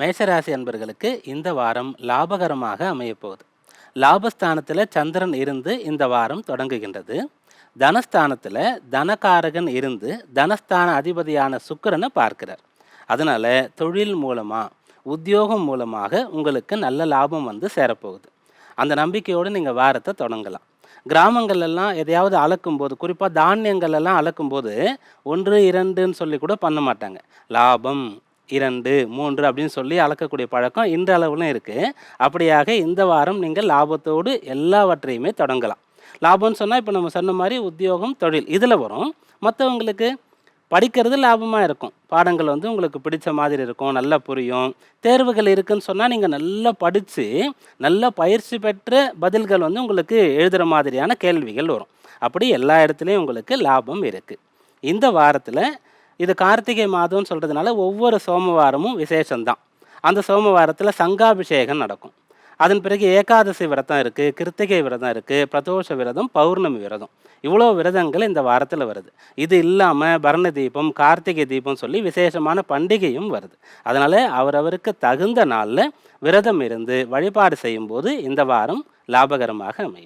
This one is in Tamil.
மேஷராசி அன்பர்களுக்கு இந்த வாரம் லாபகரமாக அமையப்போகுது. லாபஸ்தானத்தில் சந்திரன் இருந்து இந்த வாரம் தொடங்குகின்றது. தனஸ்தானத்தில் தனகாரகன் இருந்து தனஸ்தான அதிபதியான சுக்கரனை பார்க்கிறார். அதனால் தொழில் மூலமாக உத்தியோகம் மூலமாக உங்களுக்கு நல்ல லாபம் வந்து சேரப்போகுது. அந்த நம்பிக்கையோடு நீங்கள் வாரத்தை தொடங்கலாம். கிராமங்களெல்லாம் எதையாவது அளக்கும் போது குறிப்பாக தானியங்கள் எல்லாம் அளக்கும்போது ஒன்று இரண்டுன்னு சொல்லி கூட பண்ண மாட்டாங்க. லாபம் இரண்டு மூன்று அப்படின்னு சொல்லி அளக்கக்கூடிய பழக்கம் இந்த அளவுலும் இருக்குது அப்படியாக இந்த வாரம் நீங்கள் லாபத்தோடு எல்லாவற்றையுமே தொடங்கலாம். லாபம்னு சொன்னால் இப்போ நம்ம சொன்ன மாதிரி உத்தியோகம் தொழில் இதில் வரும். மற்றவங்களுக்கு படிக்கிறது லாபமாக இருக்கும். பாடங்கள் வந்து உங்களுக்கு பிடிச்ச மாதிரி இருக்கும் நல்லா புரியும். தேர்வுகள் இருக்குன்னு சொன்னால் நீங்கள் நல்லா படித்து நல்ல பயிற்சி பெற்ற பதில்கள் வந்து உங்களுக்கு எழுதுகிற மாதிரியான கேள்விகள் வரும். அப்படி எல்லா இடத்துலையும் உங்களுக்கு லாபம் இருக்குது இந்த வாரத்தில் இது கார்த்திகை மாதம்னு சொல்கிறதுனால ஒவ்வொரு சோமவாரமும் விசேஷம்தான். அந்த சோமவாரத்தில் சங்காபிஷேகம் நடக்கும். அதன் பிறகு ஏகாதசி விரதம் இருக்குது கிருத்திகை விரதம் இருக்குது பிரதோஷ விரதம் பௌர்ணமி விரதம். இவ்வளோ விரதங்கள் இந்த வாரத்தில் வருது. இது இல்லாமல் பரண தீபம் கார்த்திகை தீபம் சொல்லி விசேஷமான பண்டிகையும் வருது. அதனால் அவரவருக்கு தகுந்த நாளில் விரதம் இருந்து வழிபாடு செய்யும்போது இந்த வாரம் லாபகரமாக அமையும்.